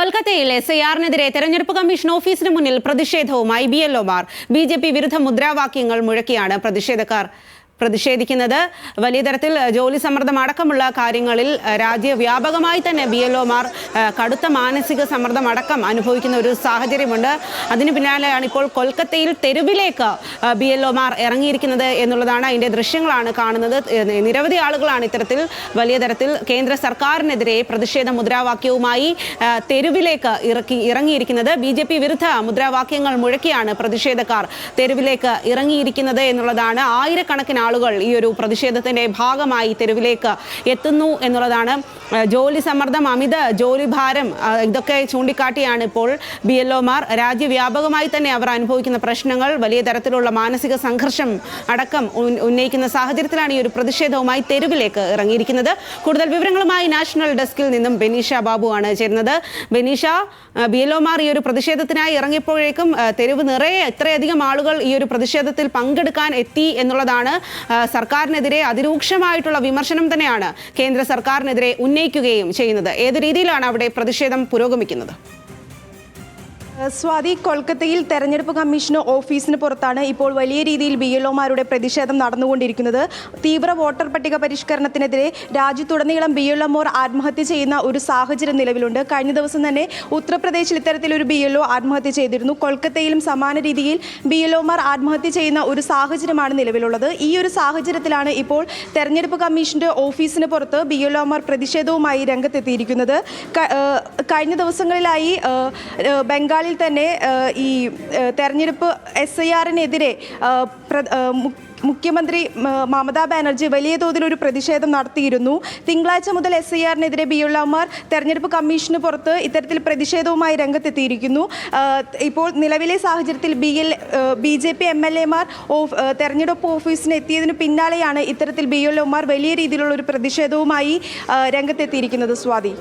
കൊൽക്കത്തയിൽ S I ആറിനെതിരെ തെരഞ്ഞെടുപ്പ് commission ഓഫീസിന് മുന്നിൽ പ്രതിഷേധവുമായി ബി എൽ ഒമാർ ബി ജെ പി വിരുദ്ധ മുദ്രാവാക്യങ്ങൾ മുഴക്കിയാണ് പ്രതിഷേധക്കാർ. പ്രതിഷേധിക്കുന്നത്. വലിയ തരത്തിൽ ജോലി സമ്മർദ്ദം അടക്കമുള്ള കാര്യങ്ങളിൽ രാജ്യവ്യാപകമായി തന്നെ ബി എൽ ഒമാർ കടുത്ത മാനസിക സമ്മർദ്ദം അടക്കം അനുഭവിക്കുന്ന ഒരു സാഹചര്യമുണ്ട്. അതിന് പിന്നാലെയാണ് ഇപ്പോൾ കൊൽക്കത്തയിൽ തെരുവിലേക്ക് ബി എൽ ഒമാർ ഇറങ്ങിയിരിക്കുന്നത് എന്നുള്ളതാണ് അതിന്റെ ദൃശ്യങ്ങളാണ് കാണുന്നത്. നിരവധി ആളുകളാണ് ഇത്തരത്തിൽ വലിയ തരത്തിൽ കേന്ദ്ര സർക്കാരിനെതിരെ പ്രതിഷേധ മുദ്രാവാക്യവുമായി തെരുവിലേക്ക് ഇറക്കി ഇറങ്ങിയിരിക്കുന്നത്. ബി ജെ പി വിരുദ്ധ മുദ്രാവാക്യങ്ങൾ മുഴക്കിയാണ് പ്രതിഷേധക്കാർ തെരുവിലേക്ക് ഇറങ്ങിയിരിക്കുന്നത് എന്നുള്ളതാണ് ആയിരക്കണക്കിന് ആളുകൾ ഈ ഒരു പ്രതിഷേധത്തിന്റെ ഭാഗമായി തെരുവിലേക്ക് എത്തുന്നു എന്നുള്ളതാണ്. ജോലി സമ്മർദ്ദം അമിത ജോലി ഭാരം ഇതൊക്കെ ചൂണ്ടിക്കാട്ടിയാണ് ഇപ്പോൾ ബി എൽ ഒമാർ. രാജ്യവ്യാപകമായി തന്നെ അവർ അനുഭവിക്കുന്ന പ്രശ്നങ്ങൾ വലിയ തരത്തിലുള്ള മാനസിക സംഘർഷം അടക്കം ഉന്നയിക്കുന്ന സാഹചര്യത്തിലാണ് ഈ ഒരു പ്രതിഷേധവുമായി തെരുവിലേക്ക് ഇറങ്ങിയിരിക്കുന്നത്. കൂടുതൽ വിവരങ്ങളുമായി നാഷണൽ ഡെസ്കിൽ നിന്നും ബെനീഷ ബാബു ആണ് ചേരുന്നത്. ബെനീഷ ബി എൽ ഒമാർ ഈ ഒരു പ്രതിഷേധത്തിനായി ഇറങ്ങിയപ്പോഴേക്കും തെരുവ് നിറയെ എത്രയധികം ആളുകൾ ഈ ഒരു പ്രതിഷേധത്തിൽ പങ്കെടുക്കാൻ എത്തി എന്നുള്ളതാണ് സർക്കാരിനെതിരെ അതിരൂക്ഷമായിട്ടുള്ള വിമർശനം തന്നെയാണ് കേന്ദ്ര സർക്കാരിനെതിരെ ഉന്നയിക്കുകയും ചെയ്യുന്നത്. ഏത് രീതിയിലാണ് അവിടെ പ്രതിഷേധം പുരോഗമിക്കുന്നത്? സ്വാതി കൊൽക്കത്തയിൽ തെരഞ്ഞെടുപ്പ് കമ്മീഷൻ ഓഫീസിന് പുറത്താണ് ഇപ്പോൾ വലിയ രീതിയിൽ ബി എൽ ഒമാരുടെ പ്രതിഷേധം നടന്നുകൊണ്ടിരിക്കുന്നത്. തീവ്ര വോട്ടർ പട്ടിക പരിഷ്കരണത്തിനെതിരെ രാജ്യത്തുടനീളം ബി എൽ ആത്മഹത്യ ചെയ്യുന്ന ഒരു സാഹചര്യം നിലവിലുണ്ട്. കഴിഞ്ഞ ദിവസം തന്നെ ഉത്തർപ്രദേശിൽ ഇത്തരത്തിലൊരു ബി എൽ ഒ ആത്മഹത്യ ചെയ്തിരുന്നു. കൊൽക്കത്തയിലും സമാന രീതിയിൽ ബി എൽ ഒമാർ ആത്മഹത്യ ചെയ്യുന്ന ഒരു സാഹചര്യമാണ് നിലവിലുള്ളത്. ഈ ഒരു സാഹചര്യത്തിലാണ് ഇപ്പോൾ തെരഞ്ഞെടുപ്പ് കമ്മീഷന്റെ ഓഫീസിന് പുറത്ത് ബി എൽ ഒമാർ പ്രതിഷേധവുമായി രംഗത്തെത്തിയിരിക്കുന്നത്. കഴിഞ്ഞ ദിവസങ്ങളിലായി ഏഹ് തന്നെ ഈ തെരഞ്ഞെടുപ്പ് എസ് ഐ ആറിനെതിരെ മുഖ്യമന്ത്രി മമതാ ബാനർജി വലിയ തോതിൽ ഒരു പ്രതിഷേധം നടത്തിയിരുന്നു. തിങ്കളാഴ്ച മുതൽ എസ് ഐ ആറിനെതിരെ ബി ഉള്ളമാർ തെരഞ്ഞെടുപ്പ് കമ്മീഷന് പുറത്ത് ഇത്തരത്തിൽ പ്രതിഷേധവുമായി രംഗത്തെത്തിയിരിക്കുന്നു. ഇപ്പോൾ നിലവിലെ സാഹചര്യത്തിൽ B L B J P M L എമാർ തെരഞ്ഞെടുപ്പ് ഓഫീസിന് എത്തിയതിനു പിന്നാലെയാണ് ഇത്തരത്തിൽ ബി എൽ ഒമാർ വലിയ രീതിയിലുള്ള ഒരു പ്രതിഷേധവുമായി രംഗത്തെത്തിയിരിക്കുന്നത്. സ്വാതി.